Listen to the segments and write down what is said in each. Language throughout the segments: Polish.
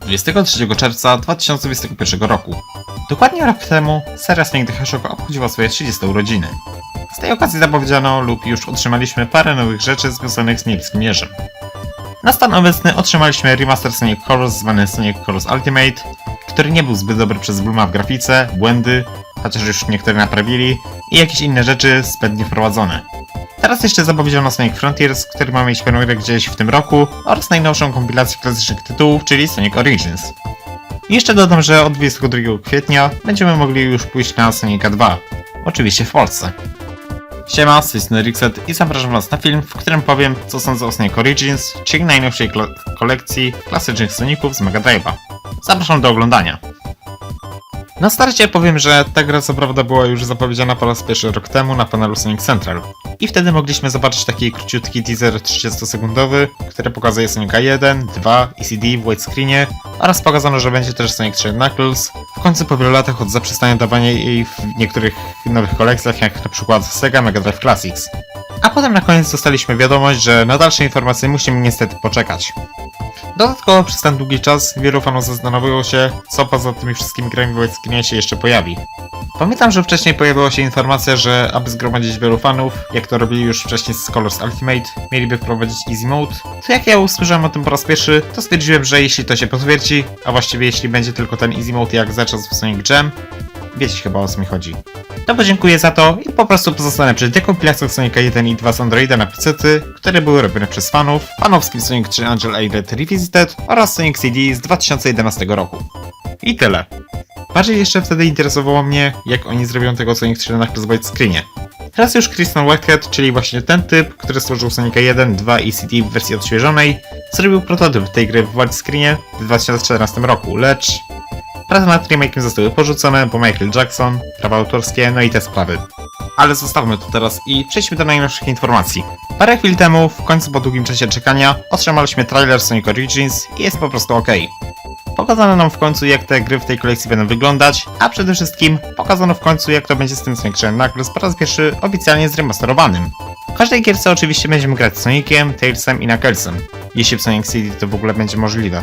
23 czerwca 2021 roku. Dokładnie rok temu seria Sonic the Hedgehog obchodziła swoje 30 urodziny. Z tej okazji zapowiedziano lub już otrzymaliśmy parę nowych rzeczy związanych z niebieskim mierzem. Na stan obecny otrzymaliśmy remaster Sonic Colors zwany Sonic Colors Ultimate, który nie był zbyt dobry przez Bluma w grafice, błędy, chociaż już niektóre naprawili, i jakieś inne rzeczy zbędnie wprowadzone. Teraz jeszcze zapowiedziano Sonic Frontiers, który ma mieć premierę gdzieś w tym roku, oraz najnowszą kompilację klasycznych tytułów, czyli Sonic Origins. Jeszcze dodam, że od 22 kwietnia będziemy mogli już pójść na Sonica 2. Oczywiście w Polsce. Siema, z Rixet i zapraszam was na film, w którym powiem, co sądzę o Sonic Origins, czyli najnowszej kolekcji klasycznych Soniców z Mega Drive'a. Zapraszam do oglądania. Na starcie powiem, że ta gra co prawda była już zapowiedziana po raz pierwszy rok temu na panelu Sonic Central. I wtedy mogliśmy zobaczyć taki króciutki teaser 30-sekundowy, który pokazuje Sonica 1, 2 i CD w widescreenie oraz pokazano, że będzie też Sonic 3 Knuckles. W końcu po wielu latach od zaprzestania dawania jej w niektórych nowych kolekcjach, jak na przykład Sega Mega Drive Classics. A potem na koniec dostaliśmy wiadomość, że na dalsze informacje musimy niestety poczekać. Dodatkowo przez ten długi czas wielu fanów zastanawiało się, co poza tymi wszystkimi grami widescreenie się jeszcze pojawi. Pamiętam, że wcześniej pojawiła się informacja, że aby zgromadzić wielu fanów, jak to robili już wcześniej z Colors Ultimate, mieliby wprowadzić Easy Mode, to jak ja usłyszałem o tym po raz pierwszy, to stwierdziłem, że jeśli to się potwierdzi, a właściwie jeśli będzie tylko ten Easy Mode jak za czas w Sonic Jam, wiecie chyba o co mi chodzi. To podziękuję za to i po prostu pozostanę przy dekompilacjach Sonica 1 i 2 z Androida na PC, które były robione przez fanów, fanowskim Sonic 3 Angel Island Revisited oraz Sonic CD z 2011 roku. I tyle. Bardziej jeszcze wtedy interesowało mnie, jak oni zrobią tego Sonic 3 na plus widescreenie. Teraz już Kristen Whitehead, czyli właśnie ten typ, który stworzył Sonica 1, 2 i CD w wersji odświeżonej, zrobił prototyp tej gry w widescreenie w 2014 roku, lecz prace nad remake'iem zostały porzucone, bo Michael Jackson, prawa autorskie, no i te sprawy. Ale zostawmy to teraz i przejdźmy do najnowszych informacji. Parę chwil temu, w końcu po długim czasie czekania, otrzymaliśmy trailer Sonic Origins i jest po prostu ok. Pokazano nam w końcu jak te gry w tej kolekcji będą wyglądać, a przede wszystkim pokazano w końcu jak to będzie z tym 3 Knuckles po raz pierwszy oficjalnie zremasterowanym. W każdej gierce oczywiście będziemy grać Soniciem, Tailsem i Knucklesem, jeśli w Sonic City to w ogóle będzie możliwe.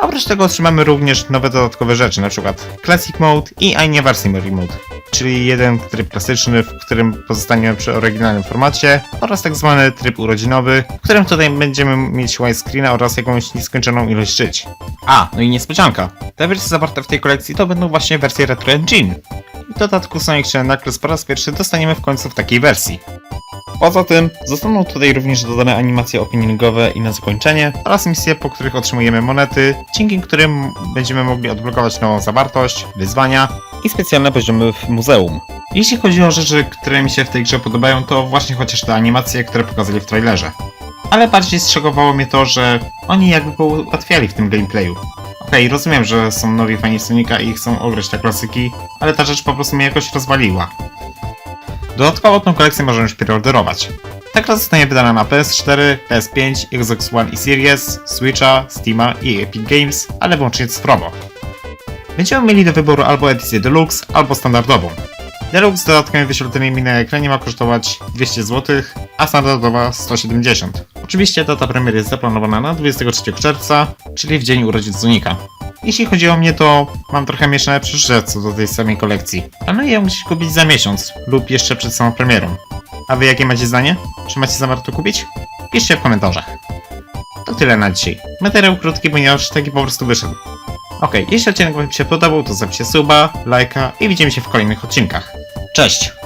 Oprócz tego otrzymamy również nowe dodatkowe rzeczy, np. Classic Mode i Anniversary Mode, czyli jeden tryb klasyczny, w którym pozostaniemy przy oryginalnym formacie oraz tak zwany tryb urodzinowy, w którym tutaj będziemy mieć widescreena oraz jakąś nieskończoną ilość żyć. A, no i niespodzianka. Te wersje zawarte w tej kolekcji to będą właśnie wersje Retro Engine. W dodatku Sonic 3 Knuckles po raz pierwszy dostaniemy w końcu w takiej wersji. Poza tym zostaną tutaj również dodane animacje openingowe i na zakończenie oraz misje, po których otrzymujemy monety, dzięki którym będziemy mogli odblokować nową zawartość, wyzwania i specjalne poziomy w muzeum. Jeśli chodzi o rzeczy, które mi się w tej grze podobają, to właśnie chociaż te animacje, które pokazali w trailerze. Ale bardziej strzegowało mnie to, że oni jakby ułatwiali w tym gameplayu. Okej, rozumiem, że są nowi fani Sonika i chcą ograć te klasyki, ale ta rzecz po prostu mnie jakoś rozwaliła. Dodatkowo tą kolekcję możemy już preorderować. Ta zostanie wydana na PS4, PS5, Xbox One i Series, Switcha, Steama i Epic Games, ale wyłącznie cyfrowo. Będziemy mieli do wyboru albo edycję Deluxe, albo standardową. Deluxe z dodatkami wyświetlonymi na ekranie ma kosztować 200 zł, a standardowa 170. Oczywiście data premiery jest zaplanowana na 23 czerwca, czyli w dzień urodzin Sonika. Jeśli chodzi o mnie, to mam trochę mieszane przeżycia co do tej samej kolekcji. Planuję ją gdzieś kupić za miesiąc lub jeszcze przed samą premierą. A wy jakie macie zdanie? Czy macie zamiar to kupić? Piszcie w komentarzach. To tyle na dzisiaj. Materiał krótki, ponieważ taki po prostu wyszedł. Ok, jeśli odcinek wam się podobał, to zostawcie suba, lajka i widzimy się w kolejnych odcinkach. Cześć!